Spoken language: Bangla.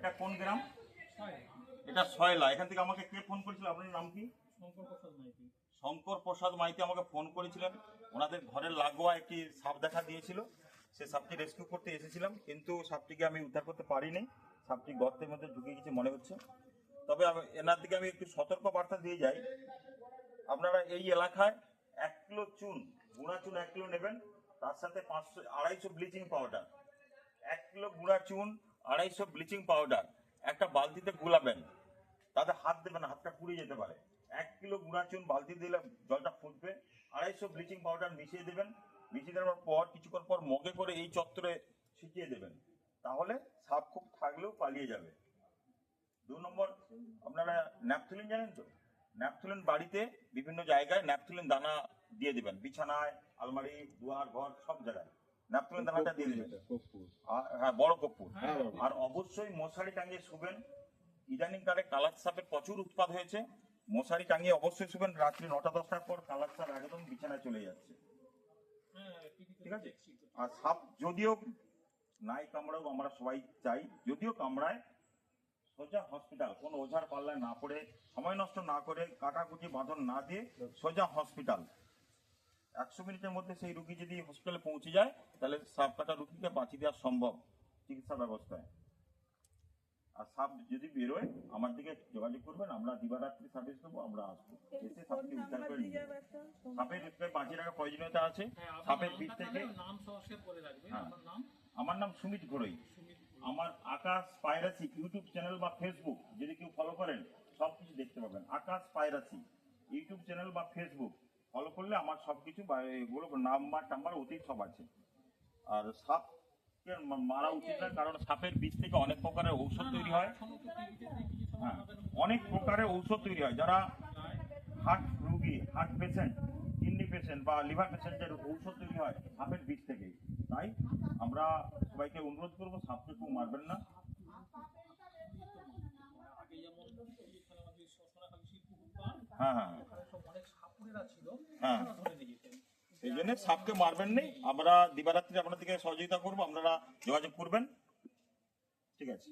এটা কোন গ্রাম? এটা সয়লা। এখান থেকে আমাকে কে ফোন করেছিল? আপনার নাম কি? শঙ্কর প্রসাদ মাইতি। আমাকে ফোন করেছিলেন। ওনাদের ঘরের লাগোয়া একটি সাপ দেখা দিয়েছিল। সে সাপটি রেস্কিউ করতে এসেছিলাম কিন্তু সাপটিকে আমি উদ্ধার করতে পারিনি। সাপটি গর্তের মধ্যে ঢুকে গেছে মনে হচ্ছে। তবে এনার দিকে আমি একটু সতর্ক বার্তা দিয়ে যাই। আপনারা এই এলাকায় এক কিলো চুন গুঁড়া চুন এক কিলো নেবেন। তার সাথে পাঁচশো আড়াইশো ব্লিচিং পাউডার। এক কিলো গুঁড়া চুন আড়াইশো ব্লিচিং পাউডার, একটা বালতিতে গুলাবেন। তাতে হাত দেবেন হাতটা পুড়ে যেতে পারে। এক কিলো গুঁড়া চুন বালতি দিলে জলটা ফুটবে। আড়াইশো ব্লিচিং পাউডার মিশিয়ে দেবেন। মিশিয়ে দেওয়ার পর, কিছুক্ষণ পর মগে করে এই চত্বরে ছিটিয়ে দেবেন। তাহলে সাপ খুব থাকলেও পালিয়ে যাবে। দু নম্বর, আপনারা ন্যাপথুলিন জানেন তো? ন্যাপথুলিন বাড়িতে বিভিন্ন জায়গায় ন্যাপথুলিন দানা দিয়ে দেবেন। বিছানায়, আলমারি, দুয়ার, ঘর, সব জায়গায়। ন্যাপথুলিন দানাটা দিয়ে হ্যাঁ বড় কর্পূর। আর অবশ্যই মশারি টাঙিয়ে শুবেন। ইদানিং কালে কালার সাপের প্রচুর উৎপাদ হয়েছে। মশারি টাঙিয়ে অবশ্যই শুবেন। রাত্রি নটা দশটার পর কালার সাপ একদম বিছানায় চলে যাচ্ছে। হ্যাঁ ঠিক আছে? আর সাপ যদিও নাই কামড়াও আমরা সবাই চাই। যদিও কামড়ায় সোজা হসপিটাল কোনো ওঝার পাল্লায় না পড়ে সময় নষ্ট না করে কাটাকুটি বাঁধন না দিয়ে সোজা হসপিটাল। একশো মিনিটের মধ্যে সেই রুগী যদি হসপিটালে পৌঁছে যায় তাহলে সাপ কাটা রুগীকে বাঁচিয়ে দেওয়া সম্ভব চিকিৎসা ব্যবস্থায়। আর সাপ যদি বেরোয় আমার দিকে যোগাযোগ করবেন আমরা দিবারাত্রি সার্ভিস দেবো আমরা আসব। এসে সাপকে উদ্ধার করে নিয়ে যাব। সাপের বাঁচিয়ে রাখার প্রয়োজনীয়তা আছে। হ্যাঁ, সাপের বিষ থেকে হ্যাঁ। আমার নাম? সুমিত ঘোড়ই। আমার আকাশ পায়রাসি ইউটিউব চ্যানেল বা ফেসবুক যদি কেউ ফলো করেন সব কিছু দেখতে পাবেন। আকাশ পায়রাসি ইউটিউব চ্যানেল বা ফেসবুক ফলো করলে আমার সব কিছু এগুলো নাম্বার টাম্বার অতীত সব আছে। আর সাপকে মা- মারা উচিত না কারণ সাপের বিষ থেকে অনেক প্রকারের ঔষধ তৈরি হয়। সব হ্যাঁ অনেক প্রকারের ঔষধ তৈরি হয়। যারা হার্ট রুগী হার্ট পেশেন্ট কিডনি পেশেন্ট বা লিভার পেশেন্টের ঔষধ তৈরি হয় সাপের বিষ থেকে। তাই আমরা সবাইকে অনুরোধ করব সাপকে কেউ মারবেন না। পাড় হ্যাঁ হ্যাঁ ওখানে সব অনেক সাপুরেরা ছিল হ্যাঁ। এই জন্য সাপকে মারবেন নেই। আমরা দিবারাত্রি আপনাদেরকে সহযোগিতা করব আপনারা যোগাযোগ করবেন। ঠিক আছে।